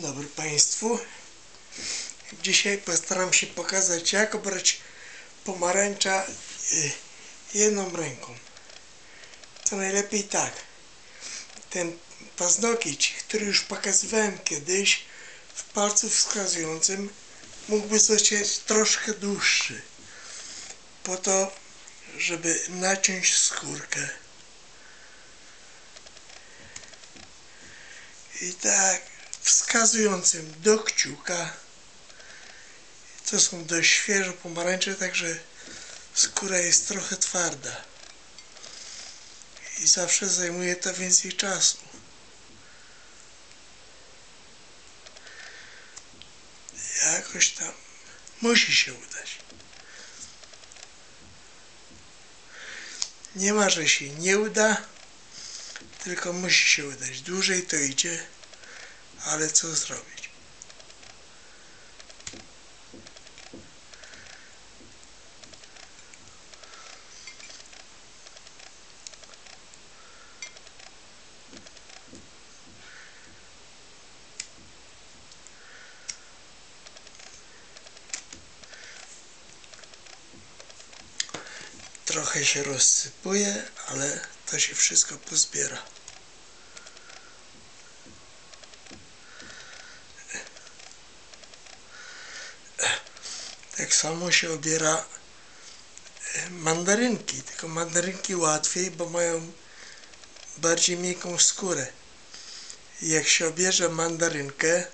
Dzień dobry Państwu. Dzisiaj postaram się pokazać jak obrać pomarańcza y, jedną ręką. To najlepiej tak. Ten paznokieć, który już pokazywałem kiedyś w palcu wskazującym mógłby zostać troszkę dłuższy. Po to, żeby naciąć skórkę. I tak wskazującym do kciuka. To są dość świeże pomarańcze, także skóra jest trochę twarda. I zawsze zajmuje to więcej czasu. Jakoś tam musi się udać. Nie ma, że się nie uda, tylko musi się udać. Dłużej to idzie, ale co zrobić? Trochę się rozsypuje, ale to się wszystko pozbiera. Tak samo się obiera e, mandarynki, tylko mandarynki łatwiej, bo mają bardziej miękką skórę. Jak się obierze mandarynkę,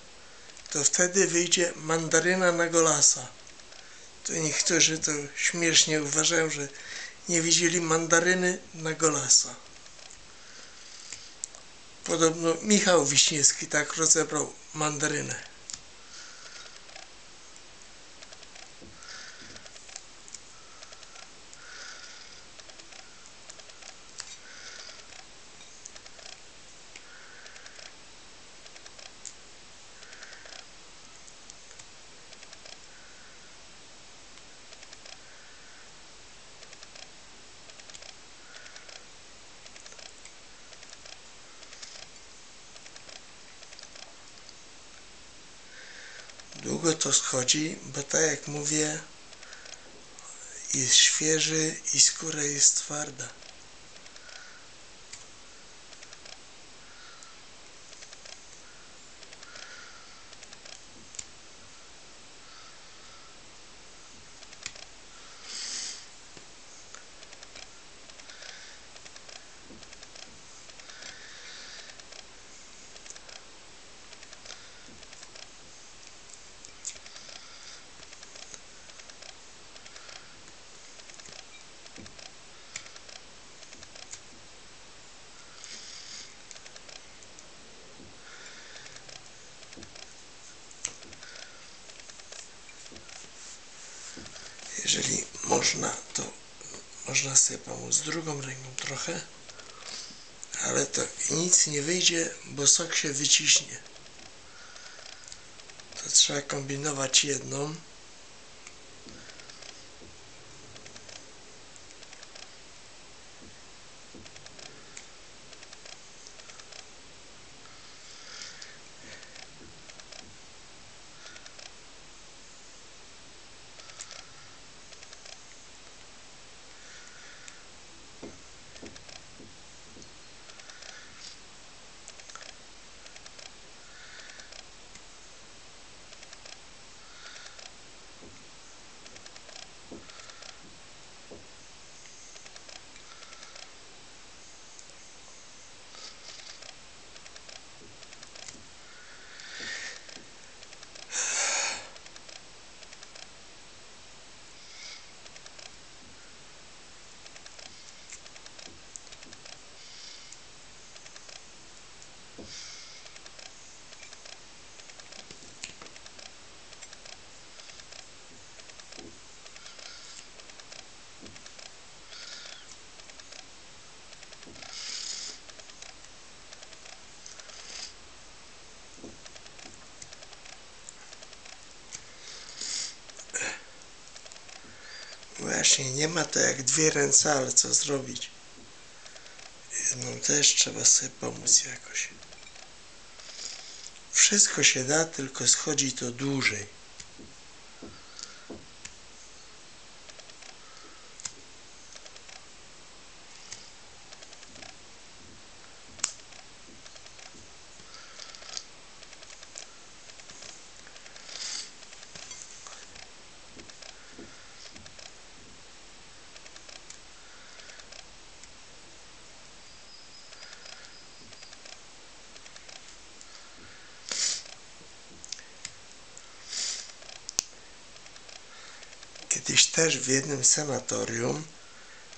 to wtedy wyjdzie mandaryna na golasa. To niektórzy to śmiesznie uważają, że nie widzieli mandaryny na golasa. Podobno Michał Wiśniewski tak rozebrał mandarynę. Długo to schodzi, bo tak jak mówię, jest świeży i skóra jest twarda. Jeżeli można, to można sobie pomóc drugą ręką trochę, ale to nic nie wyjdzie, bo sok się wyciśnie. To trzeba kombinować jedną. Właśnie, nie ma to jak dwie ręce, ale co zrobić? Jedną też trzeba sobie pomóc jakoś. Wszystko się da, tylko schodzi to dłużej. Kiedyś też w jednym sanatorium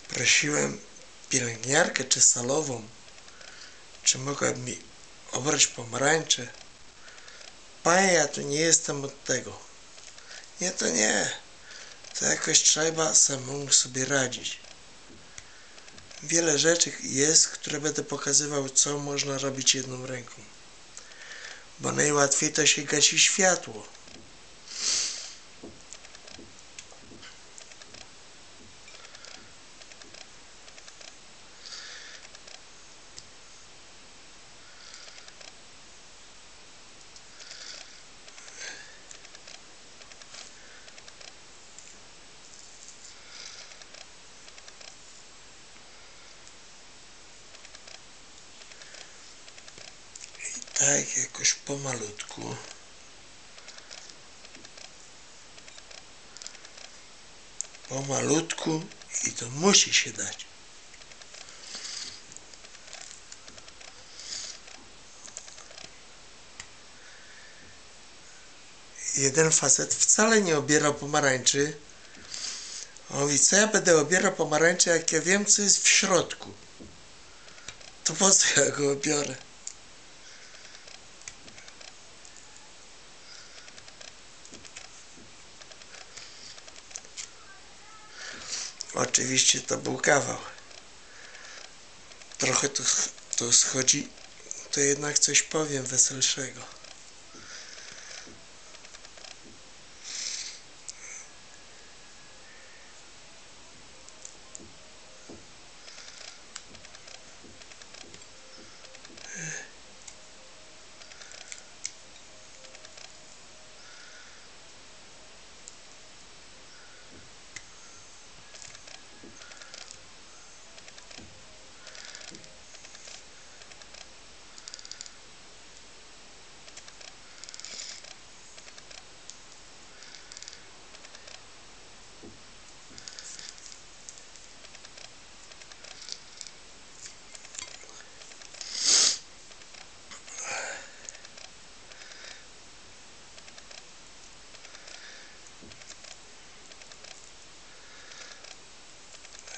prosiłem pielęgniarkę czy salową, czy mogłaby mi obrać pomarańcze. Panie, ja tu nie jestem od tego. Nie, to nie. To jakoś trzeba samemu sobie radzić. Wiele rzeczy jest, które będę pokazywał, co można robić jedną ręką. Bo najłatwiej to się gasi światło. tak jakoś pomalutku. Pomalutku i to musi się dać. Jeden facet wcale nie obierał pomarańczy. On mówi, co ja będę obierał pomarańczy, jak ja wiem, co jest w środku. To po co ja go obiorę? Oczywiście to był kawał. Trochę to, to schodzi, to jednak coś powiem weselszego.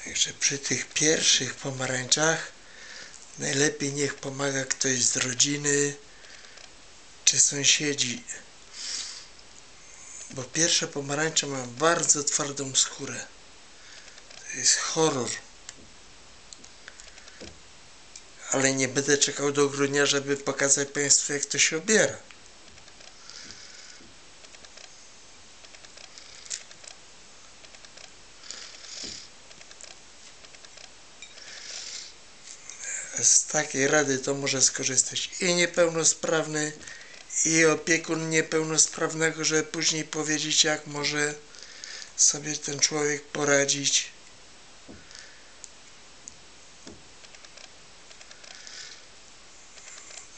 Także przy tych pierwszych pomarańczach najlepiej niech pomaga ktoś z rodziny czy sąsiedzi. Bo pierwsze pomarańcze mają bardzo twardą skórę. To jest horror. Ale nie będę czekał do grudnia, żeby pokazać Państwu jak to się obiera. Z takiej rady to może skorzystać i niepełnosprawny, i opiekun niepełnosprawnego, żeby później powiedzieć, jak może sobie ten człowiek poradzić.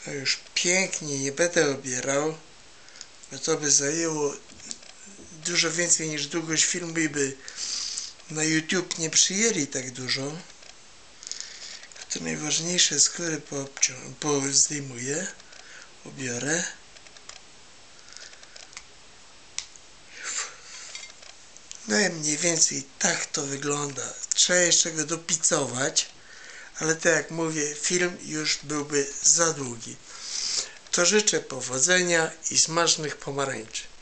A już pięknie nie będę obierał, bo to by zajęło dużo więcej niż długość filmu i by na YouTube nie przyjęli tak dużo to najważniejsze skóry po, zdejmuję, ubiorę. No i mniej więcej tak to wygląda. Trzeba jeszcze go dopicować, ale tak jak mówię, film już byłby za długi. To życzę powodzenia i smacznych pomarańczy.